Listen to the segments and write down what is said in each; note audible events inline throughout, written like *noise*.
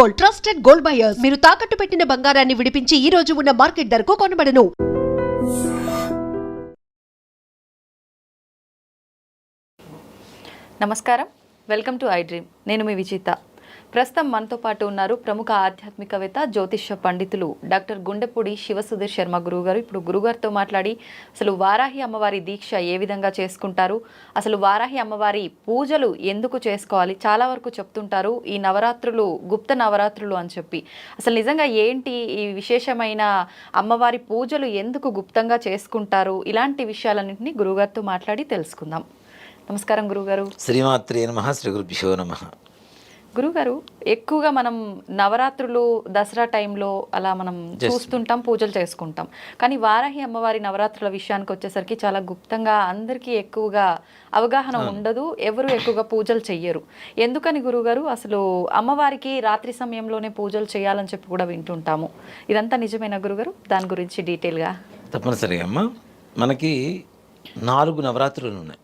Gold trusted gold buyers. మీరు తాకట్టు పెట్టిన బంగారాన్ని విడిపించి ఈ రోజు ఉన్న మార్కెట్ ధరకు కొనబడను. నమస్కారం. Welcome to I Dream. నేను మీ విజేత. ప్రస్తుతం మనతో పాటు ఉన్నారు ప్రముఖ ఆధ్యాత్మికవేత్త జ్యోతిష్య పండితులు డాక్టర్ గుండెపూడి శివసుధీర్ శర్మ గురుగారు ఇప్పుడు గురుగారితో మాట్లాడి అసలు వారాహి అమ్మవారి దీక్ష ఏ విధంగా చేసుకుంటారు? అసలు వారాహి అమ్మవారి పూజలు ఎందుకు చేసుకోవాలి? చాలా వరకు చెప్తుంటారు ఈ నవరాత్రులు గుప్త నవరాత్రులు అని చెప్పి. అసలు నిజంగా ఏంటి ఈ విశేషమైన అమ్మవారి పూజలు ఎందుకు గుప్తంగా చేసుకుంటారు? ఇలాంటి విషయాలన్నింటినీ గురుగారితో మాట్లాడి తెలుసుకుందాం. నమస్కారం గురుగారు శ్రీమాత్రే నమ శ్రీ గురుభ్యో నమ. గురుగారు ఎక్కువగా మనం నవరాత్రులు దసరా టైంలో అలా మనం చూస్తుంటాం పూజలు చేసుకుంటాం. కానీ వారాహి అమ్మవారి నవరాత్రుల విషయానికి వచ్చేసరికి చాలా గుప్తంగా అందరికీ ఎక్కువగా అవగాహన ఉండదు ఎవరు ఎక్కువగా పూజలు చెయ్యరు. ఎందుకని గురుగారు అసలు అమ్మవారికి రాత్రి సమయంలోనే పూజలు చేయాలని చెప్పి కూడా వింటుంటాము. ఇదంతా నిజమేనా గురుగారు? దాని గురించి డీటెయిల్గా. తప్పనిసరిగా అమ్మ. మనకి నాలుగు నవరాత్రులు ఉన్నాయి.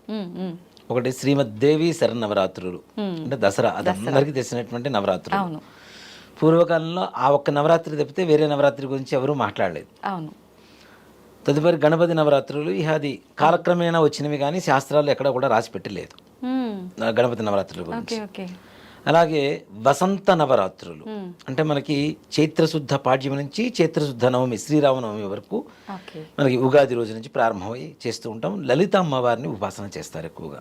ఒకటి శ్రీమద్ దేవి శరన్నవరాత్రులు అంటే దసరా. అది అందరికీ తెలిసినటువంటి నవరాత్రులు. పూర్వకాలంలో ఆ ఒక్క నవరాత్రి తప్పితే వేరే నవరాత్రి గురించి ఎవరూ మాట్లాడలేదు. అవును. తదుపరి గణపతి నవరాత్రులు అది కాలక్రమేణా వచ్చినవి కానీ శాస్త్రాలు ఎక్కడ కూడా రాసి పెట్టలేదు. గణపతి నవరాత్రుల గురించి. అలాగే వసంత నవరాత్రులు. అంటే మనకి చైత్రశుద్ధ పాడ్యం నుంచి చైత్రశుద్ధ నవమి శ్రీరామనవమి వరకు మనకి ఉగాది రోజు నుంచి ప్రారంభమై చేస్తూ ఉంటాం. లలిత అమ్మవారిని ఉపాసన చేస్తారు ఎక్కువగా.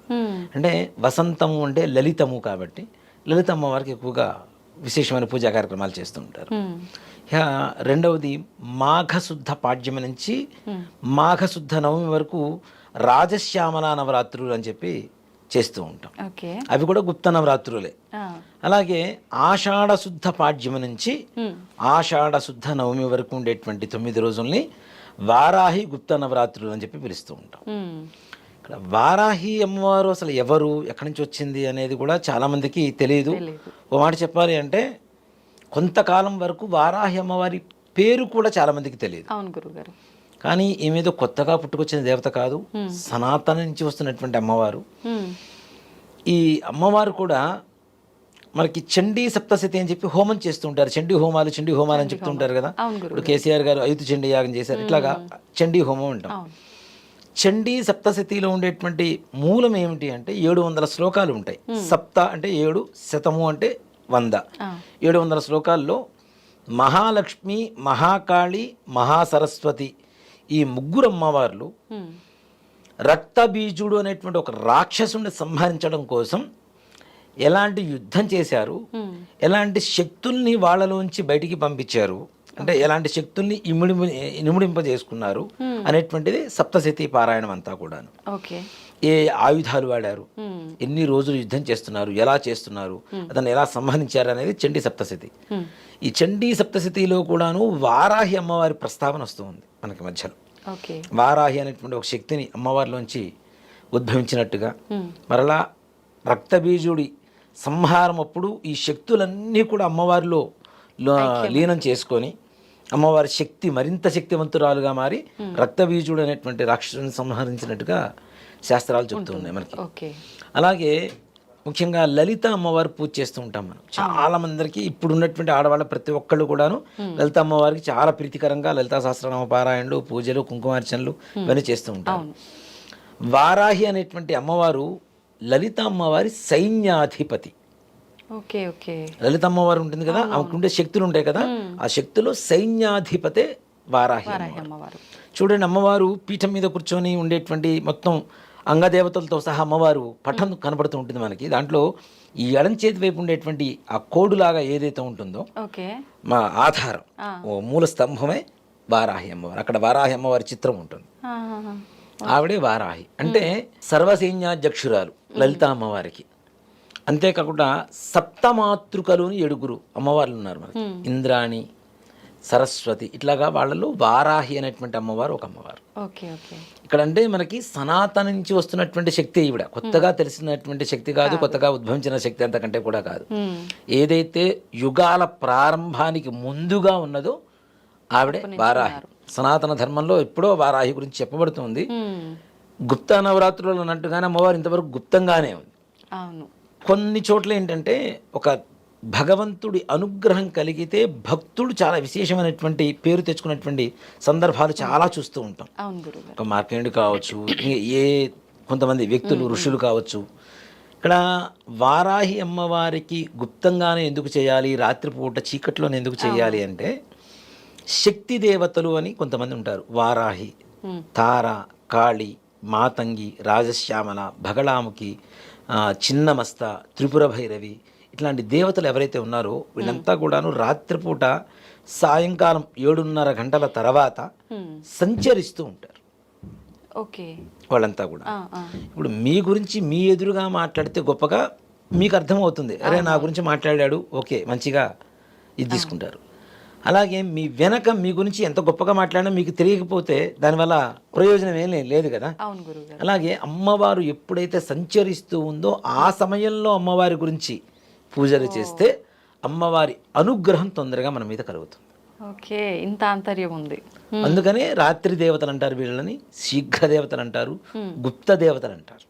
అంటే వసంతము అంటే లలితము కాబట్టి లలిత అమ్మవారికి ఎక్కువగా విశేషమైన పూజా కార్యక్రమాలు చేస్తూ ఉంటారు. రెండవది మాఘశుద్ధ పాడ్యమి నుంచి మాఘశుద్ధ నవమి వరకు రాజశ్యామల నవరాత్రులు అని చెప్పి చేస్తూ ఉంటాం. అవి కూడా గుప్త నవరాత్రులే. ఆ, అలాగే ఆషాఢ శుద్ధ పాడ్యమి నుంచి ఆషాఢ శుద్ధ నవమి వరకు ఉండేటువంటి తొమ్మిది రోజుల్ని వారాహి గుప్త నవరాత్రులు అని చెప్పి పిలుస్తూ ఉంటాం. ఇక్కడ వారాహి అమ్మవారు అసలు ఎవరు ఎక్కడి నుంచి వచ్చింది అనేది కూడా చాలామందికి తెలియదు. ఓ మాట చెప్పాలి అంటే కొంతకాలం వరకు వారాహి అమ్మవారి పేరు కూడా చాలామందికి తెలియదు అవును గురుగారు. కానీ ఈమెదో కొత్తగా పుట్టుకొచ్చిన దేవత కాదు సనాతన నుంచి వస్తున్నటువంటి అమ్మవారు. ఈ అమ్మవారు కూడా మనకి చండీ సప్తశతి అని చెప్పి హోమం చేస్తూ ఉంటారు చండీ హోమాలు చండీ హోమాలు అని చెప్తూ ఉంటారు కదా? ఇప్పుడు కేసీఆర్ గారు ఐదు చండీ యాగం చేశారు. ఇట్లాగా చండీ హోమం అంటాం. చండీ సప్తశతిలో ఉండేటువంటి మూలం ఏమిటి అంటే ఏడు వందల శ్లోకాలు ఉంటాయి. సప్త అంటే ఏడు శతము అంటే వంద. ఏడు వందల శ్లోకాల్లో మహాలక్ష్మి మహాకాళి మహాసరస్వతి ఈ ముగ్గురు అమ్మవార్లు రక్తబీజుడు అనేటువంటి ఒక రాక్షసుని సంహరించడం కోసం ఎలాంటి యుద్ధం చేశారు ఎలాంటి శక్తుల్ని వాళ్ళలోంచి బయటికి పంపించారు అంటే ఎలాంటి శక్తుల్ని ఇమిడి ఇనుముడింపజేసుకున్నారు అనేటువంటిది సప్తశతి పారాయణం అంతా కూడాను. ఓకే. ఏ ఆయుధాలు వాడారు? ఎన్ని రోజులు యుద్ధం చేస్తున్నారు? ఎలా చేస్తున్నారు? అతను ఎలా సంహరించారు అనేది చండీ సప్తశతి. ఈ చండీ సప్తశతిలో కూడాను వారాహి అమ్మవారి ప్రస్తావన వస్తూ ఉంది మనకి మధ్యలో. వారాహి అనేటువంటి ఒక శక్తిని అమ్మవారిలోంచి ఉద్భవించినట్టుగా. మరలా రక్తబీజుడి సంహారం అప్పుడు ఈ శక్తులన్నీ కూడా అమ్మవారిలో లీనం చేసుకొని అమ్మవారి శక్తి మరింత శక్తివంతురాలుగా మారి రక్తబీజుడు అనేటువంటి రాక్షసుని సంహరించినట్టుగా శాస్త్రాలు చెప్తూ ఉన్నాయి మనకి. అలాగే ముఖ్యంగా లలిత అమ్మవారు పూజ చేస్తూ ఉంటాం మనం. చాలా మందికి ఇప్పుడు ఉన్నటువంటి ఆడవాళ్ళ ప్రతి ఒక్కళ్ళు కూడాను లలిత అమ్మవారికి చాలా ప్రీతికరంగా లలితా సహస్రనామ పారాయణలు పూజలు కుంకుమార్చనలు ఇవన్నీ చేస్తూ ఉంటాం వారాహి అనేటువంటి అమ్మవారు లలిత అమ్మవారి సైన్యాధిపతి. Okay okay. లలిత అమ్మవారు ఉంటుంది కదా ఆమెకు ఉండే శక్తులు ఉంటాయి కదా ఆ శక్తులు సైన్యాధిపతే వారాహి. అమ్మవారు. చూడండి అమ్మవారు పీఠం మీద కూర్చొని ఉండేటువంటి మొత్తం అంగదేవతలతో సహా అమ్మవారు పట్టం కనబడుతూ ఉంటుంది మనకి. దాంట్లో ఈ ఎడం చేతి వైపు ఉండేటువంటి ఆ కోడులాగా ఏదైతే ఉంటుందో ఓకే. మా ఆధారం ఓ మూల స్తంభమే వారాహి అమ్మవారు. అక్కడ వారాహి అమ్మవారి చిత్రం ఉంటుంది. ఆవిడే వారాహి. అంటే సర్వసైన్యాధ్యక్షురాలు లలిత అమ్మవారికి. అంతేకాకుండా సప్తమాతృకలు ఏడుగురు అమ్మవార్లు ఉన్నారు మనకి. ఇంద్రాణి సరస్వతి. ఇట్లాగా వాళ్ళలో వారాహి అనేటువంటి అమ్మవారు ఒక అమ్మవారు. ఇక్కడ అంటే మనకి సనాతన నుంచి వస్తున్నటువంటి శక్తి ఈవిడ. కొత్తగా తెలిసినటువంటి శక్తి కాదు కొత్తగా ఉద్భవించిన శక్తి అంతకంటే కూడా కాదు. ఉమ్, ఏదైతే యుగాల ప్రారంభానికి ముందుగా ఉన్నదో ఆవిడే వారాహి. సనాతన ధర్మంలో ఎప్పుడో వారాహి గురించి చెప్పబడుతుంది. ఉమ్, గుప్తా నవరాత్రులు అన్నట్టుగానే అమ్మవారు ఇంతవరకు గుప్తంగానే ఉంది. కొన్ని చోట్ల ఏంటంటే ఒక భగవంతుడి అనుగ్రహం కలిగితే భక్తుడు చాలా విశేషమైనటువంటి పేరు తెచ్చుకున్నటువంటి సందర్భాలు చాలా చూస్తూ ఉంటాం. ఒక మార్కెండ్ కావచ్చు ఏ కొంతమంది వ్యక్తులు ఋషులు కావచ్చు. ఇక్కడ వారాహి అమ్మవారికి గుప్తంగానే ఎందుకు చేయాలి రాత్రిపూట చీకట్లోనే ఎందుకు చేయాలి అంటే శక్తి దేవతలు అని కొంతమంది ఉంటారు. వారాహి తార కాళి మాతంగి రాజశ్యామల భగళాముఖి చిన్నమస్త త్రిపుర భైరవి ఇట్లాంటి దేవతలు ఎవరైతే ఉన్నారో వీళ్ళంతా కూడాను రాత్రిపూట సాయంకాలం ఏడున్నర గంటల తర్వాత సంచరిస్తూ ఉంటారు. ఓకే. వాళ్ళంతా కూడా. ఇప్పుడు మీ గురించి మీ ఎదురుగా మాట్లాడితే గొప్పగా మీకు అర్థమవుతుంది. అరే నా గురించి మాట్లాడాడు. ఓకే మంచిగా ఇది తీసుకుంటారు. అలాగే మీ వెనక మీ గురించి ఎంత గొప్పగా మాట్లాడినా మీకు తెలియకపోతే దానివల్ల ప్రయోజనం ఏం లేదు కదా? అలాగే అమ్మవారు ఎప్పుడైతే సంచరిస్తూ ఉందో ఆ సమయంలో అమ్మవారి గురించి పూజలు చేస్తే అమ్మవారి అనుగ్రహం తొందరగా మన మీద కలుగుతుంది. ఓకే ఇంత ఆంతర్యం ఉంది. అందుకనే రాత్రి దేవతలు అంటారు వీళ్ళని శీఘ్ర దేవతలు అంటారు గుప్త దేవతలు అంటారు.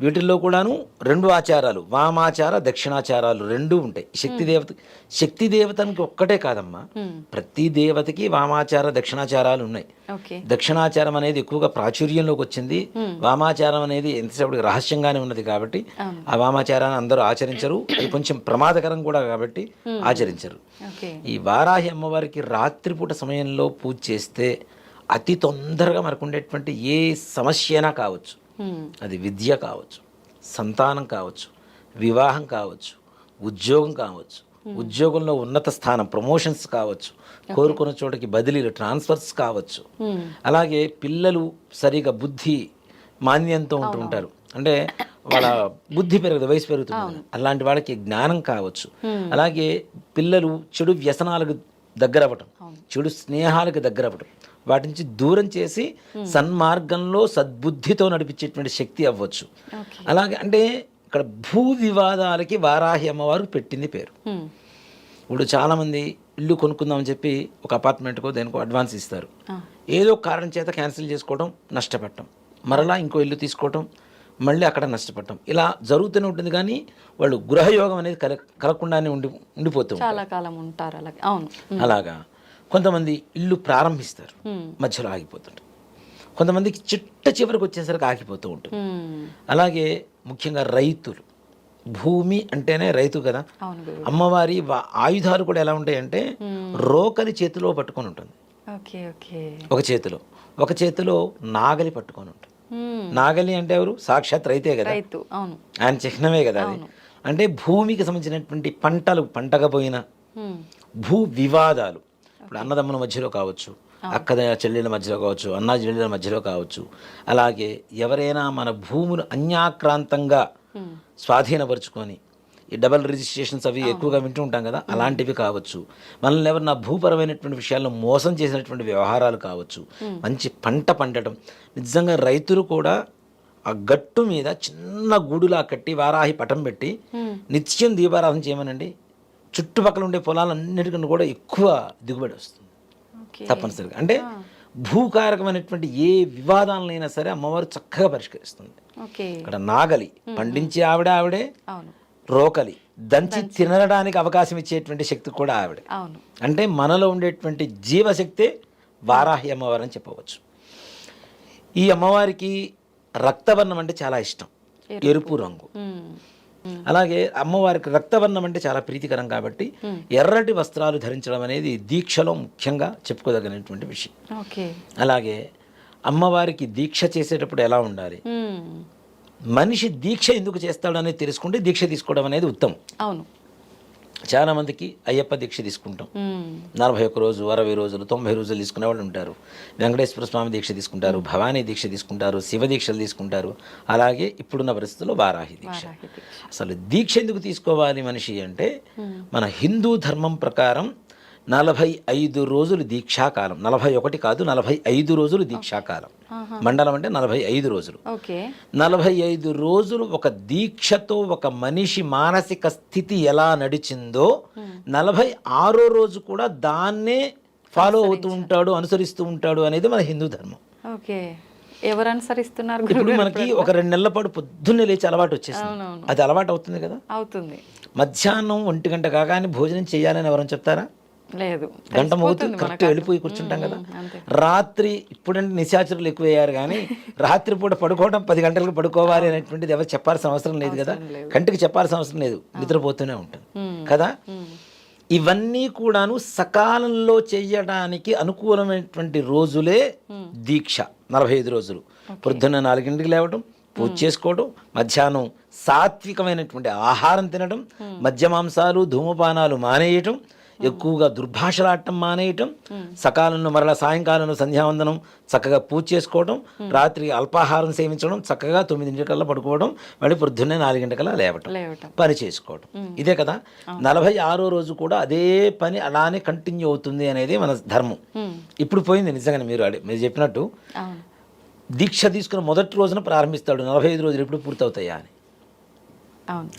వీటిల్లో కూడాను రెండు ఆచారాలు వామాచార దక్షిణాచారాలు రెండు ఉంటాయి. శక్తి దేవత శక్తి దేవతనికి ఒక్కటే కాదమ్మా. ప్రతి దేవతకి వామాచార దక్షిణాచారాలు ఉన్నాయి. దక్షిణాచారం అనేది ఎక్కువగా ప్రాచుర్యంలోకి వచ్చింది. వామాచారం అనేది ఎంతసేపటికి రహస్యంగానే ఉన్నది కాబట్టి ఆ వామాచారాన్ని అందరూ ఆచరించరు. అది కొంచెం ప్రమాదకరం కూడా కాబట్టి ఆచరించరు. ఈ వారాహి అమ్మవారికి రాత్రిపూట సమయంలో పూజ చేస్తే అతి తొందరగా మనకు ఉండేటువంటి ఏ సమస్య అయినా కావచ్చు. అది విద్య కావచ్చు సంతానం కావచ్చు వివాహం కావచ్చు ఉద్యోగం కావచ్చు ఉద్యోగంలో ఉన్నత స్థానం ప్రమోషన్స్ కావచ్చు కోరుకున్న చోటకి బదిలీలు ట్రాన్స్ఫర్స్ కావచ్చు. అలాగే పిల్లలు సరిగా బుద్ధి మాన్యంతో ఉంటూ ఉంటారు. అంటే వాళ్ళ బుద్ధి పెరుగుతుంది వయసు పెరుగుతుంది. అలాంటి వాళ్ళకి జ్ఞానం కావచ్చు. అలాగే పిల్లలు చెడు వ్యసనాలకు దగ్గర అవ్వటం చెడు స్నేహాలకు దగ్గర అవ్వటం వాటి నుంచి దూరం చేసి సన్మార్గంలో సద్బుద్ధితో నడిపించేటువంటి శక్తి అవ్వచ్చు. అలాగే అంటే ఇక్కడ భూ వివాదాలకి వారాహి అమ్మవారు పెట్టింది పేరు. ఇప్పుడు చాలామంది ఇల్లు కొనుక్కుందామని చెప్పి ఒక అపార్ట్మెంట్కో దేనికో అడ్వాన్స్ ఇస్తారు. ఏదో కారణం చేత క్యాన్సిల్ చేసుకోవడం నష్టపడటం మరలా ఇంకో ఇల్లు తీసుకోవటం మళ్ళీ అక్కడ నష్టపడటం ఇలా జరుగుతూనే ఉంటుంది కానీ వాళ్ళు గృహయోగం అనేది కల కలగకుండానే ఉండి ఉండిపోతూ ఉంటారు. చాలా కాలం ఉంటారు అలాగే. అవును. అలాగా. కొంతమంది ఇల్లు ప్రారంభిస్తారు. మధ్యలో ఆగిపోతుంటారు. కొంతమందికి చిట్ట చివరికి వచ్చేసరికి ఆగిపోతూ ఉంటుంది. అలాగే ముఖ్యంగా రైతులు. భూమి అంటేనే రైతు కదా. అమ్మవారి ఆయుధాలు కూడా ఎలా ఉంటాయంటే రోకలి చేతిలో పట్టుకొని ఉంటుంది. Okay okay. ఒక చేతిలో. ఒక చేతిలో నాగలి పట్టుకొని ఉంటుంది. నాగలి అంటే ఎవరు? సాక్షాత్ రైతే కదా. ఆయన చిహ్నమే కదా అది. అంటే భూమికి సంబంధించినటువంటి పంటలు పంటకపోయిన. భూ వివాదాలు ఇప్పుడు అన్నదమ్ముల మధ్యలో కావచ్చు అక్క చెల్లెల మధ్యలో కావచ్చు అన్నా చెల్లెల మధ్యలో కావచ్చు అలాగే ఎవరైనా మన భూములు అన్యాక్రాంతంగా స్వాధీనపరుచుకొని ఈ డబల్ రిజిస్ట్రేషన్స్ అవి ఎక్కువగా వింటూ ఉంటాం కదా అలాంటివి కావచ్చు మనల్ని ఎవరన్నా భూపరమైనటువంటి విషయాల్లో మోసం చేసినటువంటి వ్యవహారాలు కావచ్చు మంచి పంట పండటం నిజంగా రైతులు కూడా ఆ గట్టు మీద చిన్న గూడులా కట్టి వారాహి పటం పెట్టి నిత్యం దీపారాధన చేయమనండి. చుట్టుపక్కల ఉండే పొలాలన్నిటికన్నా కూడా ఎక్కువ దిగుబడి వస్తుంది. తప్పనిసరిగా. అంటే భూకారకమైనటువంటి ఏ వివాదాలనైనా సరే అమ్మవారు చక్కగా పరిష్కరిస్తుంది. ఇక్కడ నాగలి పండించే ఆవిడ ఆవిడే రోకలి దంచి తినడానికి అవకాశం ఇచ్చేటువంటి శక్తి కూడా ఆవిడే. అంటే మనలో ఉండేటువంటి జీవశక్తే వారాహి అమ్మవారు అని చెప్పవచ్చు. ఈ అమ్మవారికి రక్తవర్ణం అంటే చాలా ఇష్టం. ఎరుపు. రంగు. అలాగే అమ్మవారికి రక్తవర్ణం అంటే చాలా ప్రీతికరం కాబట్టి ఎర్రటి వస్త్రాలు ధరించడం అనేది దీక్షలో ముఖ్యంగా చెప్పుకోదగినటువంటి విషయం. అలాగే అమ్మవారికి దీక్ష చేసేటప్పుడు ఎలా ఉండాలి. మనిషి దీక్ష ఎందుకు చేస్తాడు అనేది తెలుసుకుంటే దీక్ష తీసుకోవడం అనేది ఉత్తమం. అవును. చాలా మందికి అయ్యప్ప దీక్ష తీసుకుంటాం. నలభై ఒక్క రోజు అరవై రోజులు తొంభై రోజులు తీసుకునే వాళ్ళు ఉంటారు వెంకటేశ్వర స్వామి దీక్ష తీసుకుంటారు భవానీ దీక్ష తీసుకుంటారు శివ దీక్షలు తీసుకుంటారు అలాగే ఇప్పుడున్న పరిస్థితుల్లో వారాహి దీక్ష. అసలు దీక్ష ఎందుకు తీసుకోవాలి మనిషి అంటే మన హిందూ ధర్మం ప్రకారం నలభై ఐదు రోజులు దీక్షాకాలం. నలభై ఒకటి కాదు నలభై ఐదు రోజులు దీక్షాకాలం. మండలం అంటే నలభై ఐదు రోజులు. నలభై ఐదు రోజులు ఒక దీక్షతో ఒక మనిషి మానసిక స్థితి ఎలా నడిచిందో నలభై ఆరో రోజు కూడా దాన్నే ఫాలో అవుతూ ఉంటాడు అనుసరిస్తూ ఉంటాడు అనేది మన హిందూ ధర్మం. ఓకే. ఎవరు అనుసరిస్తున్నారు ఇప్పుడు మనకి ఒక రెండు నెలల పాటు పొద్దున్నే లేచి అలవాటు వచ్చేసింది. అది అలవాటు అవుతుంది కదా? అవుతుంది. మధ్యాహ్నం ఒంటి గంట కాగానే భోజనం చేయాలని ఎవరైనా చెప్తారా? లేదు. గంట మోగుతూ తెలిసిపోతుంది కరెక్ట్. వెళ్ళిపోయి కూర్చుంటాం కదా. రాత్రి ఇప్పుడంటే నిశాచరులు ఎక్కువయ్యారు కానీ *laughs* రాత్రి పూట పడుకోవడం పది గంటలకు పడుకోవాలి అనేటువంటిది ఎవరు చెప్పాల్సిన అవసరం లేదు కదా. కంటికి చెప్పాల్సిన అవసరం లేదు. నిద్రపోతూనే ఉంటుంది కదా? ఇవన్నీ కూడాను సకాలంలో చెయ్యడానికి అనుకూలమైనటువంటి రోజులే దీక్ష. నలభై ఐదు రోజులు. పొద్దున్న నాలుగింటికి లేవటం పూజ చేసుకోవడం మధ్యాహ్నం సాత్వికమైనటువంటి ఆహారం తినడం మద్య మాంసాలు ధూమపానాలు మానేయటం ఎక్కువగా దుర్భాషలాడటం మానేయటం సకాలంలో మరలా సాయంకాలంలో సంధ్యావందనం చక్కగా పూజ చేసుకోవడం రాత్రి అల్పాహారం సేవించడం చక్కగా తొమ్మిదింటికల్లా పడుకోవడం మళ్ళీ పొద్దున్నే నాలుగింటికల్లా లేవటం లేవటం. పని చేసుకోవడం ఇదే కదా? నలభై ఆరో రోజు కూడా అదే పని అలానే కంటిన్యూ అవుతుంది అనేది మన ధర్మం. ఇప్పుడు పోయింది నిజంగానే మీరు మీరు చెప్పినట్టు. దీక్ష తీసుకున్న మొదటి రోజున ప్రారంభిస్తాడు. నలభై ఐదు రోజులు ఎప్పుడు పూర్తవుతాయా అని.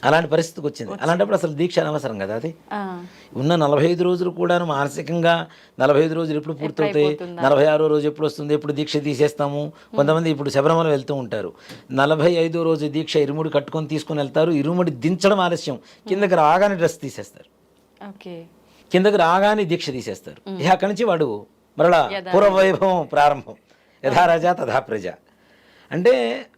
అలాంటి పరిస్థితికి వచ్చింది. అలాంటప్పుడు అసలు దీక్ష అనవసరం కదా అది? ఉన్న నలభై ఐదు రోజులు కూడాను మానసికంగా నలభై ఐదు రోజులు ఎప్పుడు పూర్తవుతాయి? నలభై ఆరో రోజు ఎప్పుడు వస్తుంది? ఎప్పుడు దీక్ష తీసేస్తాము? కొంతమంది ఇప్పుడు శబరిమల వెళ్తూ ఉంటారు. నలభై ఐదో రోజు దీక్ష ఇరుముడి కట్టుకొని తీసుకొని వెళ్తారు. ఇరుముడి దించడం ఆలస్యం. కిందకి రాగానే డ్రెస్ తీసేస్తారు. కిందకి రాగానే దీక్ష తీసేస్తారు. ఇక అక్కడి నుంచి వాడు మరలా పూర్వ వైభవం ప్రారంభం. యథా రాజా తథా ప్రజ. అంటే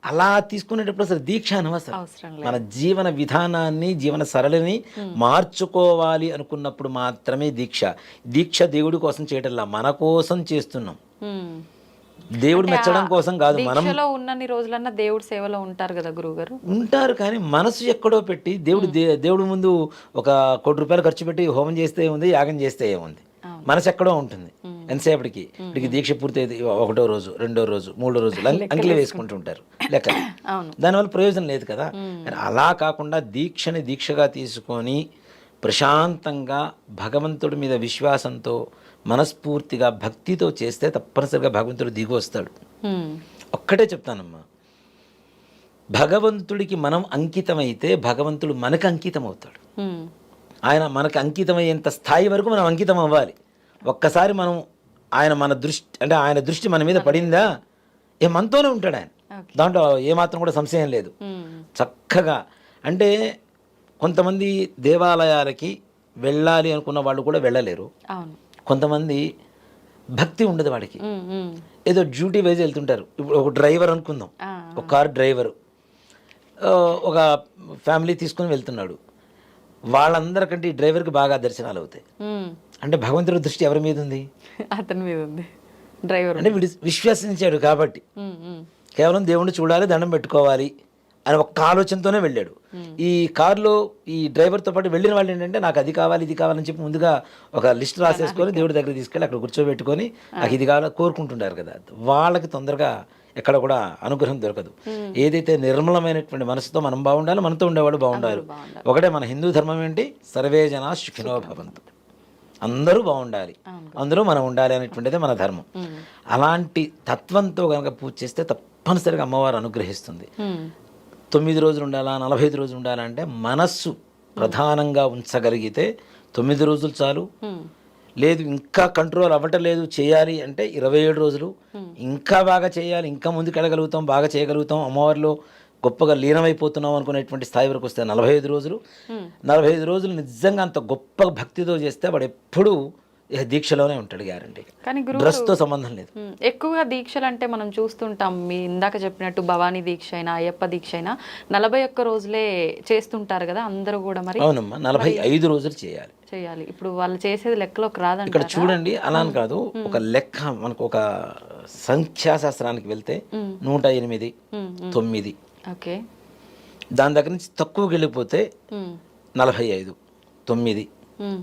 అలా తీసుకునేటప్పుడు అసలు దీక్ష అనవసరం మన జీవన విధానాన్ని జీవన సరళిని మార్చుకోవాలి అనుకున్నప్పుడు మాత్రమే దీక్ష. దీక్ష దేవుడి కోసం చేయటంలా మన కోసం చేస్తున్నాం. దేవుడు మెచ్చడం కోసం కాదు మనం ఉన్నన్ని రోజులన్నా దేవుడి సేవలో ఉంటారు కదా గురువు గారు ఉంటారు కానీ మనసు ఎక్కడో పెట్టి దేవుడు దేవుడి ముందు ఒక కోటి రూపాయలు ఖర్చు పెట్టి హోమం చేస్తే ఏముంది యాగం చేస్తే ఏముంది? మనసు ఎక్కడో ఉంటుంది. ఎంతసేపటికి? ఇప్పటికి దీక్ష పూర్తయితే ఒకటో రోజు రెండో రోజు మూడో రోజు అంకెలు వేసుకుంటూ ఉంటారు. లెక్క *coughs* దానివల్ల ప్రయోజనం లేదు కదా. అలా కాకుండా దీక్షని దీక్షగా తీసుకొని ప్రశాంతంగా భగవంతుడి మీద విశ్వాసంతో మనస్ఫూర్తిగా భక్తితో చేస్తే తప్పనిసరిగా భగవంతుడు దిగి వస్తాడు. ఒక్కటే చెప్తానమ్మా. భగవంతుడికి మనం అంకితమైతే భగవంతుడు మనకు అంకితం అవుతాడు ఆయన మనకు అంకితమయ్యేంత స్థాయి వరకు మనం అంకితం అవ్వాలి ఒక్కసారి మనం ఆయన మన దృష్టి అంటే ఆయన దృష్టి మన మీద పడిందా? ఏ మనతోనే ఉంటాడు ఆయన. దాంట్లో ఏమాత్రం కూడా సంశయం లేదు. చక్కగా. అంటే కొంతమంది దేవాలయాలకి వెళ్ళాలి అనుకున్న వాళ్ళు కూడా వెళ్ళలేరు. కొంతమంది భక్తి ఉండదు వాడికి. ఏదో డ్యూటీ వైజ్ వెళ్తుంటారు. ఇప్పుడు ఒక డ్రైవర్ అనుకుందాం. ఒక కార్ డ్రైవర్. ఒక ఫ్యామిలీ తీసుకొని వెళ్తున్నాడు. వాళ్ళందరికంటే ఈ డ్రైవర్కి బాగా దర్శనాలు అవుతాయి. అంటే భగవంతుడి దృష్టి ఎవరి మీద ఉంది? అతని మీద ఉంది. డ్రైవర్ అంటే వీడు విశ్వసించాడు కాబట్టి. కేవలం దేవుణ్ణి చూడాలి దండం పెట్టుకోవాలి అని ఒక్క ఆలోచనతోనే వెళ్ళాడు. ఈ కారులో ఈ డ్రైవర్తో పాటు వెళ్ళిన వాళ్ళు ఏంటంటే నాకు అది కావాలి ఇది కావాలని చెప్పి ముందుగా ఒక లిస్ట్ రాసేసుకొని దేవుడి దగ్గర తీసుకెళ్ళి అక్కడ కూర్చోబెట్టుకొని నాకు ఇది కావాలని కోరుకుంటుంటారు కదా. వాళ్ళకి తొందరగా ఎక్కడ కూడా అనుగ్రహం దొరకదు. ఏదైతే నిర్మలమైనటువంటి మనసుతో మనం బాగుండాలి మనతో ఉండేవాడు బాగుండాలి. ఒకటే మన హిందూ ధర్మం ఏంటి? సర్వే జనా సుఖినో భవంతు. అందరూ బాగుండాలి. అందరూ మనం ఉండాలి అనేటువంటిదే మన ధర్మం. అలాంటి తత్వంతో కనుక పూజ చేస్తే తప్పనిసరిగా అమ్మవారు అనుగ్రహిస్తుంది. తొమ్మిది రోజులు ఉండాలా? నలభై ఐదు రోజులు ఉండాలంటే మనస్సు ప్రధానంగా ఉంచగలిగితే తొమ్మిది రోజులు చాలు. లేదు ఇంకా కంట్రోల్ అవ్వటలేదు చేయాలి అంటే ఇరవై ఏడు రోజులు. ఇంకా బాగా చేయాలి ఇంకా ముందుకు వెళ్ళగలుగుతాం బాగా చేయగలుగుతాం అమ్మవారిలో గొప్పగా లీనమైపోతున్నాం అనుకునేటువంటి స్థాయి వరకు వస్తే నలభై ఐదు రోజులు. నలభై ఐదు రోజులు నిజంగా అంత గొప్ప భక్తితో చేస్తే వాడు ఎప్పుడూ దీక్షలోనే ఉంటాడు గ్యారంటీ. కానీ డ్రెస్తో సంబంధం లేదు. ఎక్కువగా దీక్షలు అంటే మనం చూస్తుంటాం. మీ ఇందాక చెప్పినట్టు భవానీ దీక్ష అయినా అయ్యప్ప దీక్ష అయినా నలభై ఒక్క రోజులే చేస్తుంటారు కదా అందరూ కూడా మరి. అవునమ్మా నలభై ఐదు రోజులు చేయాలి. చేయాలి. ఇప్పుడు వాళ్ళు చేసేది లెక్కలోకి రాదంట ఇక్కడ చూడండి అలా అని కాదు. ఒక లెక్క మనకు ఒక సంఖ్యాశాస్త్రానికి వెళ్తే నూట ఎనిమిది తొమ్మిది. ఓకే. దాని దగ్గర నుంచి తక్కువకి వెళ్ళిపోతే నలభై ఐదు తొమ్మిది.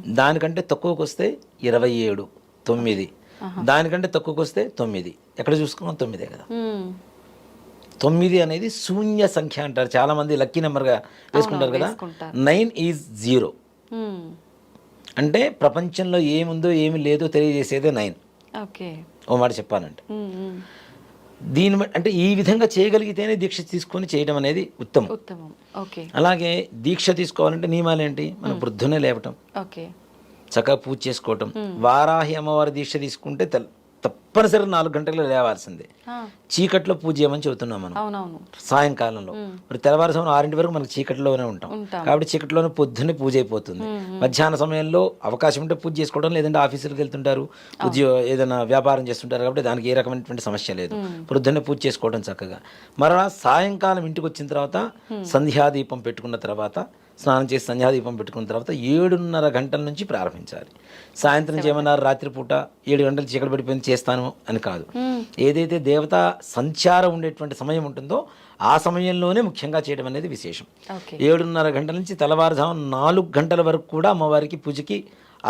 దానికంటే తక్కువకి వస్తే ఇరవై ఏడు తొమ్మిది. దానికంటే తక్కువకి వస్తే తొమ్మిది. ఎక్కడ చూసుకున్నాం తొమ్మిదే కదా. తొమ్మిది అనేది శూన్య సంఖ్య అంటారు. చాలా మంది లక్కీ నెంబర్గా వేసుకుంటారు కదా. Nine is zero. అంటే ప్రపంచంలో ఏముందో ఏమి లేదో తెలియజేసేదే నైన్. ఓకే. ఓ మాట ఉమ్, దీని అంటే ఈ విధంగా చేయగలిగితేనే దీక్ష తీసుకొని చేయడం అనేది ఉత్తమం. ఉత్తమం. ఓకే. అలాగే దీక్ష తీసుకోవాలంటే నియమాలు ఏంటి? మనం వృద్ధునే లేవటం. ఓకే. చక్కగా పూజ చేసుకోవటం. వారాహి అమ్మవారి దీక్ష తీసుకుంటే తెల్- తప్పనిసరిగా నాలుగు గంటలకు లేవాల్సిందే. చీకట్లో పూజ చేయమని చెబుతున్నాం మనం. సాయంకాలంలో. మరి తెల్లవారుజామున ఆరింటి వరకు మనకి చీకట్లోనే ఉంటాం. ఉంటాం. కాబట్టి చీకట్లోనే పొద్దున్నే పూజ అయిపోతుంది. మధ్యాహ్న సమయంలో అవకాశం ఉంటే పూజ చేసుకోవడం లేదంటే ఆఫీసులకు వెళ్తుంటారు ఉద్యోగ ఏదైనా వ్యాపారం చేస్తుంటారు కాబట్టి దానికి ఏ రకమైనటువంటి సమస్య లేదు. పొద్దున్నే పూజ చేసుకోవడం చక్కగా. మరలా సాయంకాలం ఇంటికి వచ్చిన తర్వాత సంధ్యాదీపం పెట్టుకున్న తర్వాత స్నానం చేసి సంధ్యాదీపం పెట్టుకున్న తర్వాత ఏడున్నర గంటల నుంచి ప్రారంభించాలి. సాయంత్రం చేయమన్నారు రాత్రిపూట ఏడు గంటలు చీకటి పడిపోయింది చేస్తాను అని కాదు. ఏదైతే దేవత సంచారం ఉండేటువంటి సమయం ఉంటుందో ఆ సమయంలోనే ముఖ్యంగా చేయడం అనేది విశేషం. ఏడున్నర గంటల నుంచి తెల్లవారుజాము నాలుగు గంటల వరకు కూడా అమ్మవారికి పూజకి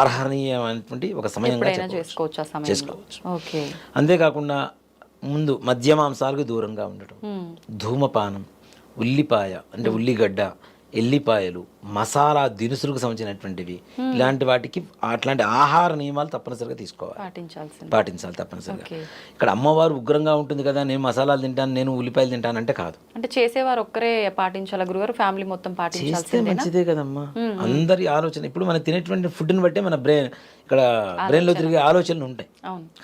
అర్హనీయమైనటువంటి ఒక సమయంగా చెప్పవచ్చు. చేసుకోవచ్చు అంతేకాకుండా ముందు మద్య మాంసాలకు దూరంగా ఉండటం. ధూమపానం ఉల్లిపాయ అంటే ఉల్లిగడ్డ ఎల్లిపాయలు మసాలా దినుసులకు సంబంధించినటువంటివి. ఇలాంటి వాటికి అట్లాంటి ఆహార నియమాలు తప్పనిసరిగా తీసుకోవాలి. పాటించాల్సింది. పాటించాలి తప్పనిసరిగా. ఇక్కడ అమ్మవారు ఉగ్రంగా ఉంటుంది కదా నేను మసాలాలు తింటాను నేను ఉల్లిపాయలు తింటాను అంటే కాదు. అంటే చేసేవారు ఒక్కరే పాటించాలా గురుగారు? ఫ్యామిలీ మొత్తం చేస్తే పాటించాల్సిందేనా మంచిదే కదమ్మా. అందరి ఆలోచన ఇప్పుడు మనం తినేటువంటి ఫుడ్ని బట్టే మన బ్రెయిన్ ఇక్కడ బ్రెయిన్లో తిరిగే ఆలోచనలు ఉంటాయి.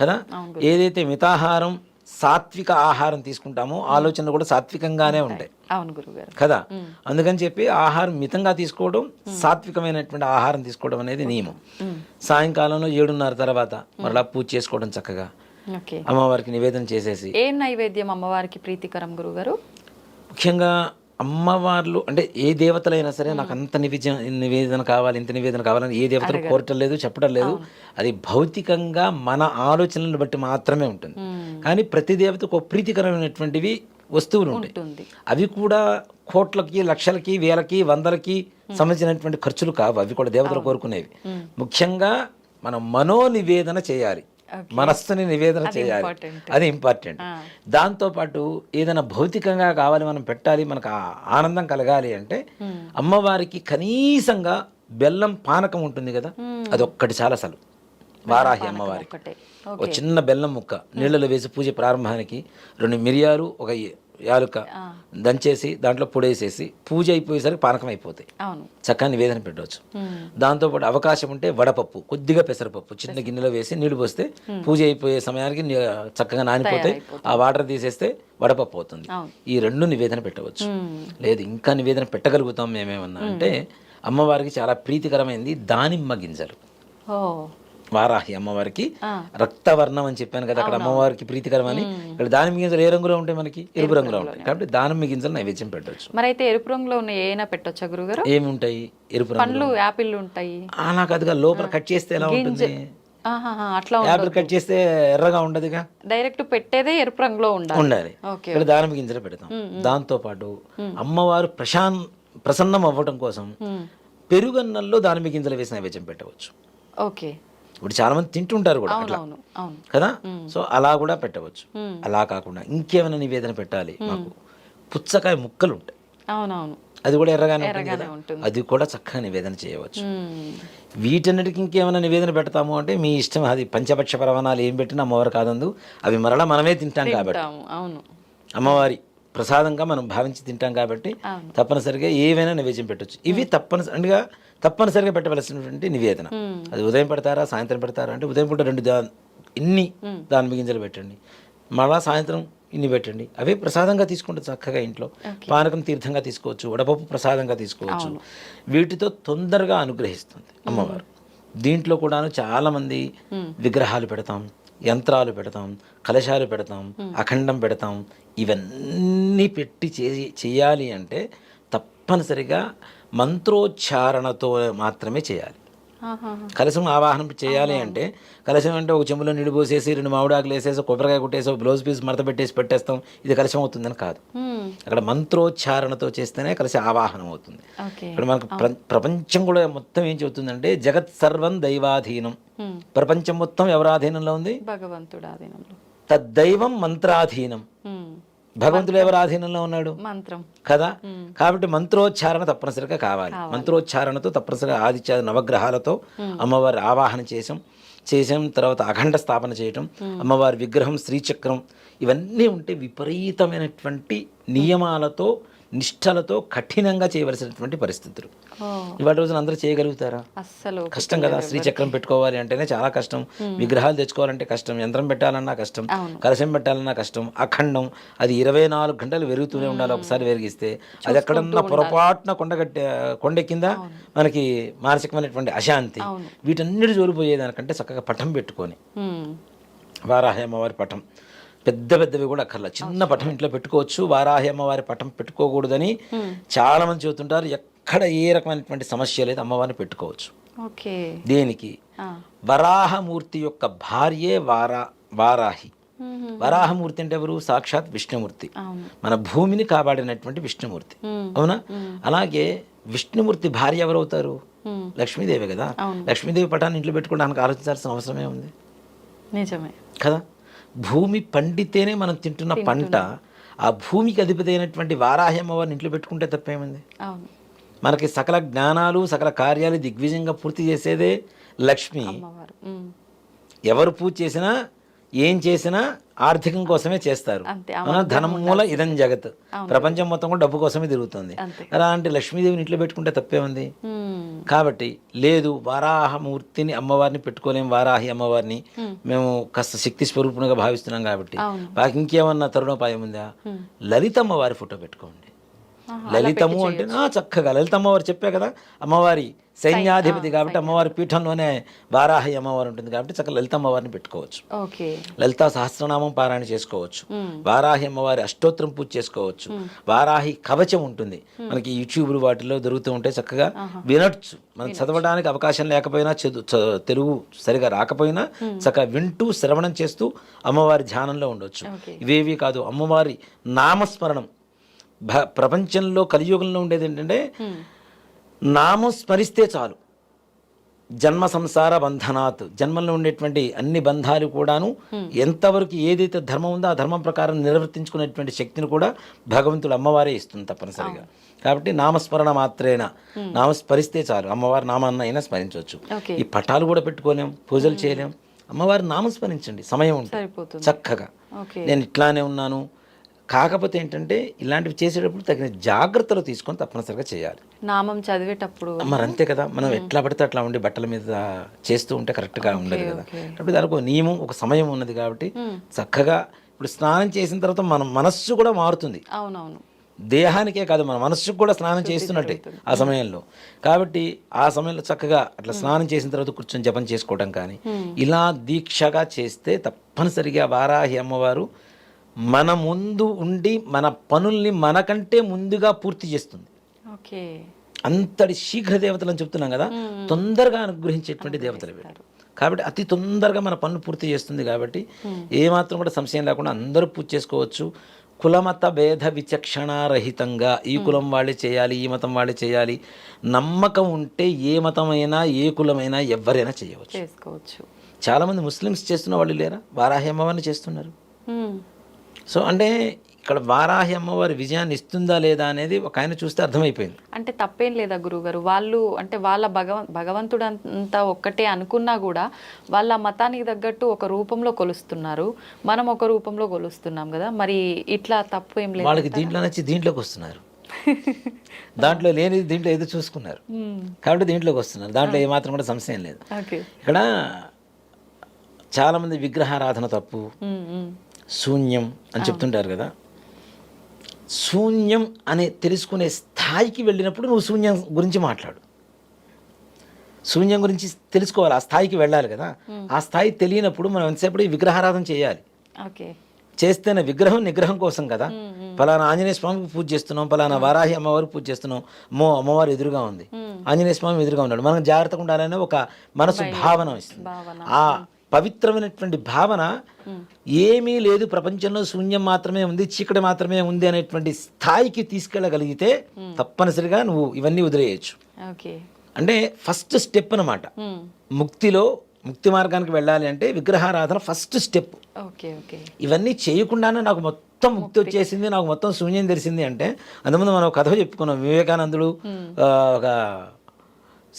కదా? ఏదైతే మితాహారం సాత్విక ఆహారం తీసుకుంటామో. ఆలోచనలు కూడా సాత్వికంగానే ఉంటాయి. అవును గురుగారు. కదా? అందుకని చెప్పి ఆహారం మితంగా తీసుకోవడం సాత్వికమైనటువంటి ఆహారం తీసుకోవడం అనేది నియమం. సాయంకాలంలో ఏడున్నర తర్వాత మరలా పూజ చేసుకోవడం చక్కగా. అమ్మవారికి నివేదన చేసేసి. ఏ నైవేద్యం అమ్మవారికి ప్రీతికరం గురుగారు? ముఖ్యంగా అమ్మవార్లు అంటే ఏ దేవతలైనా సరే నాకు అంత నివేదన నివేదన కావాలి ఇంత నివేదన కావాలని ఏ దేవతలు కోరటం లేదు చెప్పడం లేదు. అది భౌతికంగా మన ఆలోచనలను బట్టి మాత్రమే ఉంటుంది. కానీ ప్రతి దేవతకు ఒక ప్రీతికరమైనటువంటివి వస్తువులు ఉంటాయి. అవి కూడా కోట్లకి లక్షలకి వేలకి వందలకి సంబంధించినటువంటి ఖర్చులు కావు. అవి కూడా దేవతలు కోరుకునేవి. ముఖ్యంగా మనం మనోనివేదన చేయాలి. మనస్సుని నివేదన చేయాలి. అది ఇంపార్టెంట్ దాంతో పాటు ఏదైనా భౌతికంగా కావాలి మనం పెట్టాలి మనకు ఆనందం కలగాలి అంటే అమ్మవారికి కనీసంగా బెల్లం పానకం ఉంటుంది కదా అది ఒక్కటి చాలా అసలు వారాహి అమ్మవారికి. ఒక చిన్న బెల్లం ముక్క నీళ్ళలో వేసి పూజ ప్రారంభానికి రెండు మిరియాలు ఒక యాలుక దంచేసి దాంట్లో పొడేసేసి పూజ అయిపోయేసరికి పానకం అయిపోతాయి. చక్కగా నివేదన పెట్టవచ్చు. దాంతోపాటు అవకాశం ఉంటే వడపప్పు కొద్దిగా పెసరపప్పు చిన్న గిన్నెలో వేసి నీళ్ళు పోస్తే పూజ అయిపోయే సమయానికి చక్కగా నానిపోతాయి ఆ వాటర్ తీసేస్తే వడపప్పు అవుతుంది. ఈ రెండు నివేదన పెట్టవచ్చు. లేదు ఇంకా నివేదన పెట్టగలుగుతాం మేమేమన్నా అంటే అమ్మవారికి చాలా ప్రీతికరమైంది దానిమ్మ గింజలు. వారాహి అమ్మవారికి. రక్తవర్ణం అని చెప్పాను కదా అక్కడ అమ్మవారికి ప్రీతికరమని. ఇక్కడ దానిమ్మ గింజలు ఏ రంగులో ఉంటాయి మనకి? ఎరుపు రంగులో ఉంటాయి. కాబట్టి దానిమ్మ గింజలు నైవేద్యం పెట్టవచ్చు మరి అయితే ఎరుపు రంగులో ఉన్న ఏమైనా పెట్టొచ్చా గురుగారు ఏమి ఉంటాయి ఎరుపు రంగు పండ్లు యాపిల్ ఉంటాయి. ఆ, నాకు అదిగా లోపల కట్ చేస్తే ఎలా ఉంటుంది? అట్లా యాపిల్ కట్ చేస్తే ఎర్రగా ఉండదుగా? డైరెక్ట్ పెట్టేదే ఎరుపు రంగులో ఉండాలి. ఉండాలి. ఇక్కడ దానిమ్మ గింజలు పెడతాం. దాంతో పాటు అమ్మవారు ప్రశాన్ ప్రసన్నం అవ్వటం కోసం పెరుగన్నంలో దానిమ్మ గింజలు వేసి నైవేద్యం పెట్టవచ్చు. ఓకే. ఇప్పుడు చాలా మంది తింటుంటారు కూడా అట్లా. కదా? సో అలా కూడా పెట్టవచ్చు. అలా కాకుండా ఇంకేమైనా నివేదన పెట్టాలి మాకు. పుచ్చకాయ ముక్కలు ఉంటాయి అవునవును. అది కూడా ఎర్రగానే ఉంటుంది కదా. అది కూడా చక్కగా నివేదన చేయవచ్చు. వీటన్నిటికి ఇంకేమైనా నివేదన పెడతాము అంటే మీ ఇష్టం అది పంచపక్ష పరమాణాలు ఏం పెట్టినా అమ్మవారు కాదందు. అవి మరలా మనమే తింటాం కాబట్టి. అవును. అమ్మవారి ప్రసాదంగా మనం భావించి తింటాం కాబట్టి. తప్పనిసరిగా ఏవైనా నివేద్యం పెట్టొచ్చు. ఇవి తప్పనిసరిగా తప్పనిసరిగా పెట్టవలసినటువంటి నివేదన. అది ఉదయం పెడతారా సాయంత్రం పెడతారా అంటే ఉదయం పూట రెండు దా ఇన్ని దాని గింజలు పెట్టండి. మళ్ళా సాయంత్రం ఇన్ని పెట్టండి. అవే ప్రసాదంగా తీసుకుంటే చక్కగా ఇంట్లో. పానకం తీర్థంగా తీసుకోవచ్చు వడపప్పు ప్రసాదంగా తీసుకోవచ్చు. వీటితో తొందరగా అనుగ్రహిస్తుంది అమ్మవారు. దీంట్లో కూడాను చాలా మంది విగ్రహాలు పెడతాం యంత్రాలు పెడతాం కలశాలు పెడతాం అఖండం పెడతాం. ఇవన్నీ పెట్టి చేయాలి అంటే తప్పనిసరిగా మంత్రోచ్చారణతో మాత్రమే చేయాలి. కలశం ఆవాహనం చేయాలి అంటే కలశం అంటే ఒక చెంబులో నీళ్ళు పోసేసి రెండు మామిడాకులు వేసేసి కొబ్బరికాయ కొట్టేసి బ్లౌజ్ పీస్ మడత పెట్టేసి పెట్టేస్తాం. ఇది కలశం అవుతుందని కాదు. అక్కడ మంత్రోచ్చారణతో చేస్తేనే కలశ ఆవాహనం అవుతుంది. ఇక్కడ మనకు ప్ర- ప్రపంచం కూడా మొత్తం ఏం చెబుతుందంటే జగత్ సర్వం దైవాధీనం. ప్రపంచం మొత్తం ఎవరి ఆధీనంలో ఉంది? భగవంతుడు ఆధీనంలో. తద్దైవం మంత్రాధీనం. భగవంతుడు ఎవరి ఆధీనంలో ఉన్నాడు? మంత్రం. కదా? కాబట్టి మంత్రోచ్చారణ తప్పనిసరిగా కావాలి. మంత్రోచ్చారణతో తప్పనిసరిగా ఆదిత్య నవగ్రహాలతో అమ్మవారి ఆవాహన చేసాం చేసాం తర్వాత అఖండ స్థాపన చేయటం అమ్మవారి విగ్రహం శ్రీచక్రం ఇవన్నీ ఉంటే విపరీతమైనటువంటి నియమాలతో నిష్ఠలతో కఠినంగా చేయవలసినటువంటి పరిస్థితులు. ఇవాళ రోజున అందరూ చేయగలుగుతారా? అస్సలు కష్టం కదా శ్రీచక్రం పెట్టుకోవాలి అంటేనే చాలా కష్టం. విగ్రహాలు తెచ్చుకోవాలంటే కష్టం యంత్రం పెట్టాలన్నా కష్టం. కలశం పెట్టాలన్నా కష్టం అఖండం అది ఇరవై నాలుగు గంటలు వెరుగుతూనే ఉండాలి ఒకసారి వెలిగిస్తే అది ఎక్కడన్నా పొరపాటున కొండ కట్టే కొండ కింద మనకి మానసికమైనటువంటి అశాంతి. వీటన్నిటి జోలిపోయేదానికంటే చక్కగా పటం పెట్టుకొని. ఉమ్, వారాహి అమ్మవారి పటం పెద్ద పెద్దవి కూడా అక్కర్లా. చిన్న పటం ఇంట్లో పెట్టుకోవచ్చు. వారాహి అమ్మవారి పటం పెట్టుకోకూడదని చాలా మంది చెబుతుంటారు. ఎక్కడ ఏ రకమైనటువంటి సమస్య లేదు అమ్మవారిని పెట్టుకోవచ్చు. దేనికి? వరాహమూర్తి యొక్క భార్యే వారా వారాహి. వరాహమూర్తి అంటే ఎవరు? సాక్షాత్ విష్ణుమూర్తి. మన భూమిని కాపాడినటువంటి విష్ణుమూర్తి. అవునా? అలాగే విష్ణుమూర్తి భార్య ఎవరవుతారు? లక్ష్మీదేవి కదా. లక్ష్మీదేవి పటాన్ని ఇంట్లో పెట్టుకోవడానికి ఆలోచించాల్సిన అవసరమే ఉంది. నిజమే. కదా? భూమి పండితేనే మనం తింటున్న పంట ఆ భూమికి అధిపతి అయినటువంటి వారాహి అమ్మవారిని ఇంట్లో పెట్టుకుంటే తప్పేముంది? మనకి సకల జ్ఞానాలు సకల కార్యాలు దిగ్విజయంగా పూర్తి చేసేదే లక్ష్మి. ఎవరు పూజ చేసినా ఏం చేసినా ఆర్థికం కోసమే చేస్తారు? ధనం మూల ఇదం జగత్. ప్రపంచం మొత్తం కూడా డబ్బు కోసమే తిరుగుతుంది. అలాంటి లక్ష్మీదేవిని ఇంట్లో పెట్టుకుంటే తప్పే ఉంది కాబట్టి లేదు వారాహమూర్తిని అమ్మవారిని పెట్టుకోలేం వారాహి అమ్మవారిని. మేము కాస్త శక్తి స్వరూపునిగా భావిస్తున్నాం కాబట్టి. మాకు ఇంకేమన్నా తరుణోపాయం ఉందా? లలిత అమ్మవారి ఫోటో పెట్టుకోండి. లలితము అంటే చక్కగా. లలిత అమ్మవారు చెప్పే కదా అమ్మవారి సైన్యాధిపతి కాబట్టి అమ్మవారి పీఠంలోనే వారాహి అమ్మవారు ఉంటుంది కాబట్టి చక్కగా లలిత అమ్మవారిని పెట్టుకోవచ్చు. లలితా సహస్రనామం పారాయణ చేసుకోవచ్చు. వారాహి అమ్మవారి అష్టోత్తరం పూజ చేసుకోవచ్చు. వారాహి కవచం ఉంటుంది. మనకి యూట్యూబ్ వాటిలో దొరుకుతూ ఉంటే చక్కగా వినొచ్చు. మనకి చదవడానికి అవకాశం లేకపోయినా తెలుగు సరిగా రాకపోయినా చక్కగా వింటూ శ్రవణం చేస్తూ అమ్మవారి ధ్యానంలో ఉండొచ్చు. ఇవేవి కాదు. అమ్మవారి నామస్మరణం. భ- ప్రపంచంలో కలియుగంలో ఉండేది ఏంటంటే నామం స్మరిస్తే చాలు. జన్మ సంసార బంధనాత్ జన్మలో ఉండేటువంటి అన్ని బంధాలు కూడాను ఎంతవరకు ఏదైతే ధర్మం ఉందో ఆ ధర్మం ప్రకారం నిర్వర్తించుకునేటువంటి శక్తిని కూడా భగవంతుడు అమ్మవారే ఇస్తుంది తప్పనిసరిగా. కాబట్టి నామస్మరణ మాత్రేనా నామస్మరిస్తే చాలు. అమ్మవారి నామాన్న అయినా స్మరించవచ్చు. ఈ పటాలు కూడా పెట్టుకోలేం పూజలు చేయలేం. అమ్మవారి నామస్మరించండి సమయం ఉంటుంది. చక్కగా. నేను ఇట్లానే ఉన్నాను. కాకపోతే ఏంటంటే ఇలాంటివి చేసేటప్పుడు తగిన జాగ్రత్తలు తీసుకొని తప్పనిసరిగా చేయాలి. నామం చదివేటప్పుడు. మరి అంతే కదా మనం ఎట్లా పడితే అట్లా ఉండి బట్టల మీద చేస్తూ ఉంటే కరెక్ట్గా ఉండదు కదా. కాబట్టి దానికి ఒక నియమం ఒక సమయం ఉన్నది కాబట్టి చక్కగా ఇప్పుడు స్నానం చేసిన తర్వాత మన మనస్సు కూడా మారుతుంది. అవునవును. దేహానికే కాదు మన మనస్సుకు కూడా స్నానం చేస్తున్నట్టే ఆ సమయంలో. కాబట్టి ఆ సమయంలో చక్కగా అట్లా స్నానం చేసిన తర్వాత కూర్చొని జపం చేసుకోవడం కానీ ఇలా దీక్షగా చేస్తే తప్పనిసరిగా వారాహి అమ్మవారు మన ముందు ఉండి మన పనుల్ని మనకంటే ముందుగా పూర్తి చేస్తుంది. ఓకే. అంతటి శీఘ్ర దేవతలు అని చెప్తున్నాం కదా తొందరగా అనుగ్రహించేటువంటి దేవతలు వీళ్ళు. కాబట్టి అతి తొందరగా మన పనులు పూర్తి చేస్తుంది కాబట్టి ఏమాత్రం కూడా సంశయం లేకుండా అందరూ పూజ చేసుకోవచ్చు. కులమత భేద విచక్షణ రహితంగా ఈ కులం వాళ్ళే చేయాలి ఈ మతం వాళ్ళే చేయాలి. నమ్మకం ఉంటే ఏ మతమైనా ఏ కులమైనా ఎవరైనా చేయవచ్చు. చేసుకోవచ్చు. చాలామంది ముస్లిమ్స్ చేస్తున్న వాళ్ళు లేరా? వారాహి అమ్మవారిని చేస్తున్నారు. సో అంటే ఇక్కడ వారాహి అమ్మవారి విజయాన్ని ఇస్తుందా లేదా అనేది ఒక ఆయన చూస్తే అర్థమైపోయింది. అంటే తప్పేం లేదా గురుగారు వాళ్ళు అంటే వాళ్ళ భగవ భగవంతుడు అంతా ఒక్కటే అనుకున్నా కూడా వాళ్ళ మతానికి తగ్గట్టు ఒక రూపంలో కొలుస్తున్నారు. మనం ఒక రూపంలో కొలుస్తున్నాం కదా. మరి ఇట్లా తప్పు ఏం లేదు వాళ్ళకి దీంట్లో నచ్చి దీంట్లోకి వస్తున్నారు. దాంట్లో లేనిది దీంట్లో ఏదో చూసుకున్నారు. *laughs* కాబట్టి దీంట్లోకి వస్తున్నారు. దాంట్లో ఏమాత్రం కూడా సంశయం లేదు. ఓకే. ఇక్కడ చాలామంది విగ్రహారాధన తప్పు. శూన్యం అని చెప్తుంటారు కదా. శూన్యం అనే తెలుసుకునే స్థాయికి వెళ్ళినప్పుడు నువ్వు శూన్యం గురించి మాట్లాడు. శూన్యం గురించి తెలుసుకోవాలి ఆ స్థాయికి వెళ్ళాలి కదా. ఆ స్థాయి తెలియనప్పుడు మనం ఎంతసేపు విగ్రహారాధన చేయాలి. చేస్తేనే విగ్రహం నిగ్రహం కోసం కదా. పలానా ఆంజనేయ స్వామికి పూజ చేస్తున్నాం పలానా వారాహి అమ్మవారికి పూజ చేస్తున్నాం అమ్మో అమ్మవారు ఎదురుగా ఉంది. ఆంజనేయ స్వామి ఎదురుగా ఉన్నాడు. మనం జాగ్రత్తగా ఉండాలనే ఒక మనసు భావన ఇస్తుంది. ఆ పవిత్రమైనటువంటి భావన ఏమీ లేదు. ప్రపంచంలో శూన్యం మాత్రమే ఉంది. చీకటి మాత్రమే ఉంది అనేటువంటి స్థాయికి తీసుకెళ్ళగలిగితే తప్పనిసరిగా నువ్వు ఇవన్నీ వదిలేయచ్చు. అంటే ఫస్ట్ స్టెప్ అన్నమాట. ఉమ్, ముక్తిలో ముక్తి మార్గానికి వెళ్ళాలి అంటే విగ్రహారాధన ఫస్ట్ స్టెప్. Okay okay. ఇవన్నీ చేయకుండానే నాకు మొత్తం ముక్తి వచ్చేసింది నాకు మొత్తం శూన్యం తెలిసింది అంటే అంతకుముందు మనం కథ చెప్పుకున్నాం. వివేకానందుడు ఒక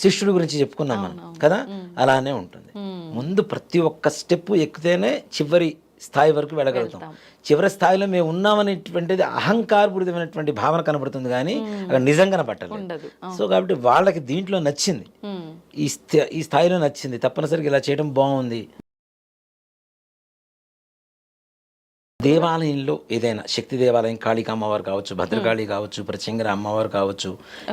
శిష్యుడి గురించి చెప్పుకున్నాం మనం కదా? అలానే ఉంటుంది. ముందు ప్రతి ఒక్క స్టెప్ ఎక్కితేనే చివరి స్థాయి వరకు వెళ్ళగలుగుతాం. చివరి స్థాయిలో మేము ఉన్నామనేటువంటిది అహంకారపూరితమైనటువంటి భావన కనబడుతుంది కానీ అక్కడ నిజం కనబట్టలేదు సో కాబట్టి వాళ్ళకి దీంట్లో నచ్చింది. ఈ ఈ స్థాయిలో నచ్చింది. తప్పనిసరిగా ఇలా చేయడం బాగుంది. దేవాలయంలో ఏదైనా శక్తి దేవాలయం కాళిక అమ్మవారు కావచ్చు భద్రకాళి కావచ్చు ప్రత్యంగర అమ్మవారు కావచ్చు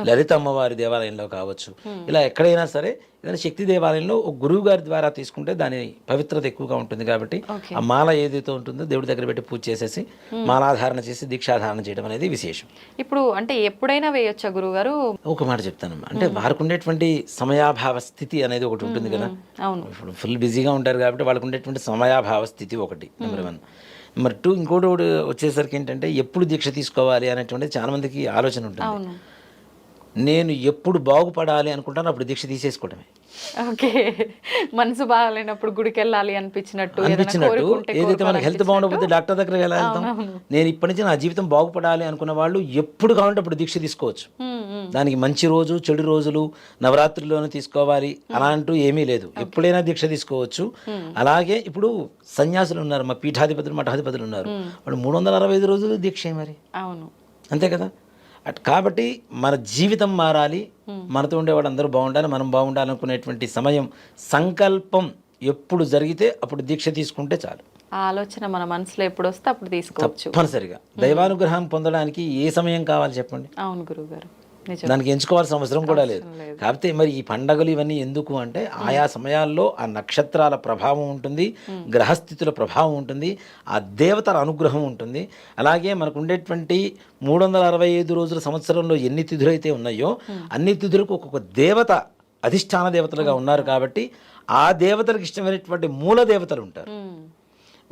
లలిత అమ్మవారి దేవాలయంలో కావచ్చు ఇలా ఎక్కడైనా సరే ఏదైనా శక్తి దేవాలయంలో ఒక గురువు గారి ద్వారా తీసుకుంటే దాని పవిత్రత ఎక్కువగా ఉంటుంది కాబట్టి. ఆ మాల ఏదైతే ఉంటుందో దేవుడి దగ్గర పెట్టి పూజ చేసేసి మాలాధారణ చేసి దీక్షాధారణ చేయడం అనేది విశేషం. ఇప్పుడు అంటే ఎప్పుడైనా వేయొచ్చా గురుగారు ఒక మాట చెప్తానమ్మా అంటే వారికి ఉండేటువంటి సమయాభావ స్థితి అనేది ఒకటి ఉంటుంది కదా. ఇప్పుడు ఫుల్ బిజీగా ఉంటారు కాబట్టి వాళ్ళకు ఉండేటువంటి సమయాభావ స్థితి ఒకటి నెంబర్ వన్. మరి టూ ఇంకోటి వచ్చేసరికి ఏంటంటే ఎప్పుడు దీక్ష తీసుకోవాలి అనేటువంటిది చాలా మందికి ఆలోచన ఉంటుంది. నేను ఎప్పుడు బాగుపడాలి అనుకుంటాను అప్పుడు దీక్ష తీసేసుకోవడమే. ఓకే. మనసు బాగాలేనప్పుడు గుడికి వెళ్ళాలి అనిపించినట్టు అనిపించినట్టు ఏదైతే మనకి హెల్త్ బాగుండకపోతే డాక్టర్ దగ్గరికి ఎలా వెళ్తాం నేను ఇప్పటి నుంచి నా జీవితం బాగుపడాలి అనుకున్న వాళ్ళు ఎప్పుడు కావాలంటే అప్పుడు దీక్ష తీసుకోవచ్చు. దానికి మంచి రోజు చెడు రోజులు నవరాత్రిలోనే తీసుకోవాలి అలా అంటూ ఏమీ లేదు. ఎప్పుడైనా దీక్ష తీసుకోవచ్చు. అలాగే ఇప్పుడు సన్యాసులు ఉన్నారు మా పీఠాధిపతులు మఠాధిపతులు ఉన్నారు. వాళ్ళు మూడు వందల అరవై ఐదు రోజులు దీక్ష మరి. అవును. అంతే కదా? అట్ కాబట్టి మన జీవితం మారాలి. మనతో ఉండేవాడు అందరూ బాగుండాలి మనం బాగుండాలి అనుకునేటువంటి సమయం సంకల్పం ఎప్పుడు జరిగితే అప్పుడు దీక్ష తీసుకుంటే చాలు. ఆ ఆలోచన మన మనసులో ఎప్పుడు వస్తే అప్పుడు తీసుకోవచ్చు. తప్పనిసరిగా. దైవానుగ్రహం పొందడానికి ఏ సమయం కావాలి చెప్పండి? అవును గురుగారు నిజం దానికి ఎంచుకోవాల్సిన అవసరం కూడా లేదు. కాకపోతే మరి ఈ పండగలు ఇవన్నీ ఎందుకు అంటే ఆయా సమయాల్లో ఆ నక్షత్రాల ప్రభావం ఉంటుంది గ్రహస్థితుల ప్రభావం ఉంటుంది ఆ దేవతల అనుగ్రహం ఉంటుంది. అలాగే మనకు ఉండేటువంటి మూడు వందల అరవై ఐదు రోజుల సంవత్సరంలో ఎన్ని తిథులు అయితే ఉన్నాయో అన్ని తిథులకు ఒక్కొక్క దేవత అధిష్టాన దేవతలుగా ఉన్నారు కాబట్టి ఆ దేవతలకు ఇష్టమైనటువంటి మూల దేవతలు ఉంటారు.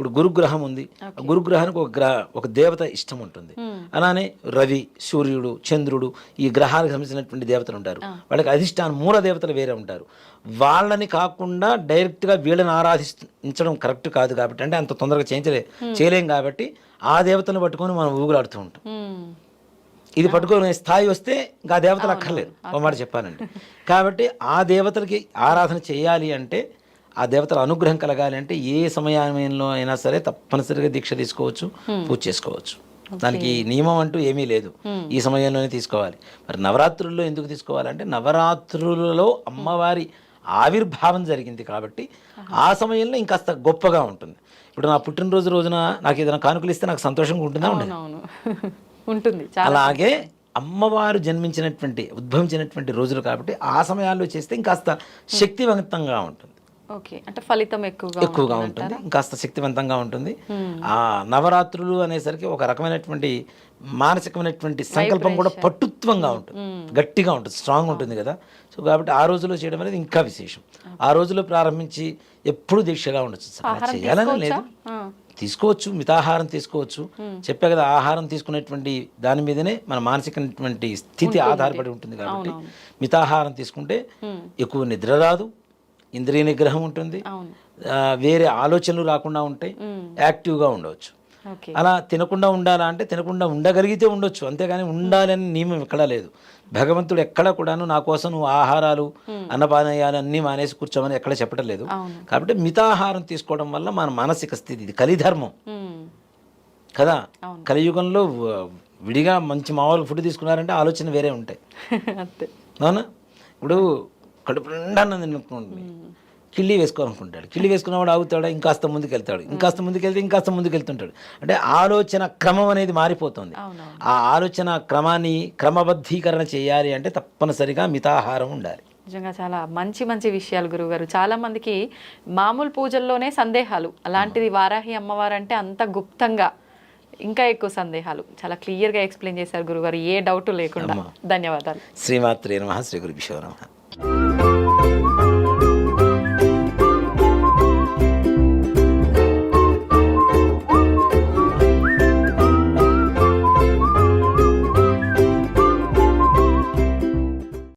ఇప్పుడు గురుగ్రహం ఉంది. ఆ గురుగ్రహానికి ఒక గ్రహ ఒక దేవత ఇష్టం ఉంటుంది. అలానే రవి సూర్యుడు చంద్రుడు ఈ గ్రహాలకు సంబంధించినటువంటి దేవతలు ఉంటారు. వాళ్ళకి అధిష్టానం మూల దేవతలు వేరే ఉంటారు. వాళ్ళని కాకుండా డైరెక్ట్గా వీళ్ళని ఆరాధించడం కరెక్ట్ కాదు కాబట్టి అంటే అంత తొందరగా చేయించలే చేయలేం కాబట్టి ఆ దేవతను పట్టుకొని మనం ఊగులాడుతూ ఉంటాం. ఇది పట్టుకునే స్థాయి వస్తే ఇంకా ఆ దేవతలు అక్కర్లేదు. ఒక మాట చెప్పాలంటే. కాబట్టి ఆ దేవతలకి ఆరాధన చేయాలి అంటే ఆ దేవతల అనుగ్రహం కలగాలి అంటే ఏ సమయంలో అయినా సరే తప్పనిసరిగా దీక్ష తీసుకోవచ్చు పూజ చేసుకోవచ్చు. దానికి నియమం అంటూ ఏమీ లేదు. ఈ సమయంలోనే తీసుకోవాలి. మరి నవరాత్రుల్లో ఎందుకు తీసుకోవాలంటే నవరాత్రులలో అమ్మవారి ఆవిర్భావం జరిగింది కాబట్టి ఆ సమయంలో ఇంకాస్త గొప్పగా ఉంటుంది. ఇప్పుడు నా పుట్టినరోజు రోజున నాకు ఏదైనా కానుకలు ఇస్తే నాకు సంతోషంగా ఉంటుందా ఉండదు *laughs* ఉంటుంది. అలాగే అమ్మవారు జన్మించినటువంటి ఉద్భవించినటువంటి రోజులు కాబట్టి ఆ సమయాల్లో చేస్తే ఇంకాస్త శక్తివంతంగా ఉంటుంది. ఓకే. అంటే ఫలితం ఎక్కువగా ఎక్కువగా ఉంటుంది. ఇంకాస్త శక్తివంతంగా ఉంటుంది. ఆ నవరాత్రులు అనేసరికి ఒక రకమైనటువంటి మానసికమైనటువంటి సంకల్పం కూడా పట్టుత్వంగా ఉంటుంది. గట్టిగా ఉంటుంది. స్ట్రాంగ్ ఉంటుంది కదా. సో కాబట్టి ఆ రోజులో చేయడం అనేది ఇంకా విశేషం. ఆ రోజులో ప్రారంభించి ఎప్పుడు దీక్షగా ఉండొచ్చు. చేయాలని లేదు. తీసుకోవచ్చు. మితాహారం తీసుకోవచ్చు. చెప్పే కదా ఆహారం తీసుకునేటువంటి దాని మీదనే మన మానసికమైనటువంటి స్థితి ఆధారపడి ఉంటుంది కాబట్టి మితాహారం తీసుకుంటే ఎక్కువ నిద్ర రాదు. ఇంద్రియ నిగ్రహం ఉంటుంది. వేరే ఆలోచనలు రాకుండా ఉంటాయి. యాక్టివ్గా ఉండవచ్చు. అలా తినకుండా ఉండాలా అంటే తినకుండా ఉండగలిగితే ఉండొచ్చు. అంతేగాని ఉండాలని నియమం ఎక్కడా లేదు. భగవంతుడు ఎక్కడ కూడాను నా కోసం నువ్వు ఆహారాలు అన్నపానీయాలు అన్నీ మానేసి కూర్చోమని ఎక్కడ చెప్పడం లేదు. కాబట్టి మితాహారం తీసుకోవడం వల్ల మన మానసిక స్థితి ఇది. కలిధర్మం. కదా? కలియుగంలో విడిగా మంచి మామూలు ఫుడ్ తీసుకున్నారంటే ఆలోచన వేరే ఉంటాయి. *laughs* అంతే. అవునా? ఇప్పుడు కడుపు నిండా అన్నం తినుకోండి కిళ్ళి వేసుకోవాలనుకుంటాడు. కిళ్ళి వేసుకున్నవాడు ఆగుతాడా? ఇంకాస్త ముందుకు వెళ్తాడు ఇంకాస్త ముందుకు వెళ్తే ఇంకాస్త ముందుకు వెళ్తుంటాడు అంటే ఆలోచన క్రమం అనేది మారిపోతుంది. ఆ ఆలోచన క్రమాన్ని క్రమబద్ధీకరణ చేయాలి అంటే తప్పనిసరిగా మితాహారం ఉండాలి. నిజంగా చాలా మంచి మంచి విషయాలు గురుగారు చాలా మందికి మామూలు పూజల్లోనే సందేహాలు. అలాంటిది వారాహి అమ్మవారు అంటే అంత గుప్తంగా ఇంకా ఎక్కువ సందేహాలు. చాలా క్లియర్గా ఎక్స్ప్లెయిన్ చేశారు గురుగారు ఏ డౌట్ లేకుండా. ధన్యవాదాలు. శ్రీమాత్రే నమ. శ్రీ గురుభ్యో నమ.